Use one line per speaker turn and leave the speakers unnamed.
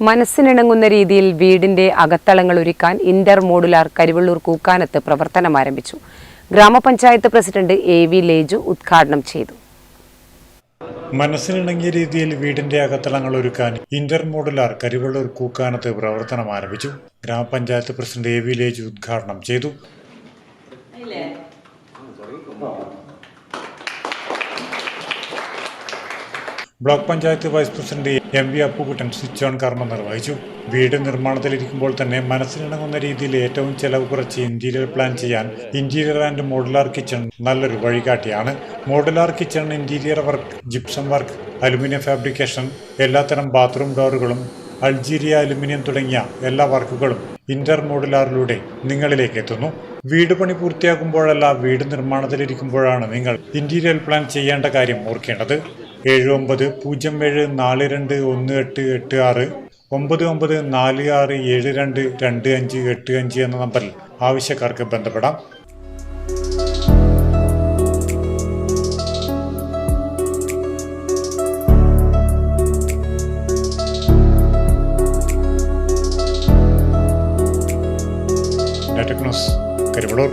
മനസ്സിനിണങ്ങുന്ന രീതിയിൽ വീടിന്റെ അകത്തളങ്ങൾ ഒരുക്കാൻ ഇന്റർ മോഡുലാർ കരിവള്ളൂർ കൂക്കാനത്ത് പ്രവർത്തനം ആരംഭിച്ചു. ഗ്രാമപഞ്ചായത്ത് പ്രസിഡന്റ് എ വി ലേജു ഉദ്ഘാടനം ചെയ്തു.
മനസ്സിനിണങ്ങിയ രീതിയിൽ വീടിന്റെ അകത്തളങ്ങൾ ഒരുക്കാൻ ഇന്റർ മോഡുലാർ കരിവള്ളൂർ കൂക്കാനത്ത് പ്രവർത്തനം ആരംഭിച്ചു. ഗ്രാമപഞ്ചായത്ത് പ്രസിഡന്റ് എ വി ലേജു ഉദ്ഘാടനം ചെയ്തു. Block panchayat vice president M V Appukuttan switch on കർമ്മം നിർവഹിച്ചു. വീട് നിർമ്മാണത്തിലിരിക്കുമ്പോൾ തന്നെ മനസ്സിനിണങ്ങുന്ന രീതിയിൽ ഏറ്റവും ചെലവ് കുറച്ച് ഇന്റീരിയർ പ്ലാൻ ചെയ്യാൻ ഇന്റീരിയർ ആൻഡ് മോഡുലാർ കിച്ചൺ നല്ലൊരു വഴികാട്ടിയാണ്. Modular kitchen interior work gypsum work aluminium fabrication എല്ലാത്തരം ബാത്റൂം ഡോറുകളും അൾജീരിയ അലുമിനിയം തുടങ്ങിയ എല്ലാ വർക്കുകളും ഇന്റർ മോഡുലാറിലൂടെ നിങ്ങളിലേക്ക് എത്തുന്നു. വീട് പണി പൂർത്തിയാകുമ്പോഴല്ല വീട് നിർമ്മാണത്തിലിരിക്കുമ്പോഴാണ് നിങ്ങൾ ഇന്റീരിയർ പ്ലാൻ ചെയ്യേണ്ട കാര്യം ഓർക്കേണ്ടത്. ഏഴ് ഒമ്പത് പൂജ്യം ഏഴ് നാല് രണ്ട് ഒന്ന് എട്ട് എട്ട് ആറ് ഒമ്പത് ഒമ്പത് നാല് ആറ് ഏഴ് രണ്ട് രണ്ട് അഞ്ച് എട്ട് അഞ്ച് എന്ന നമ്പറിൽ ആവശ്യക്കാർക്ക് ബന്ധപ്പെടാം. ടെക്നോസ് കരിവളൂർ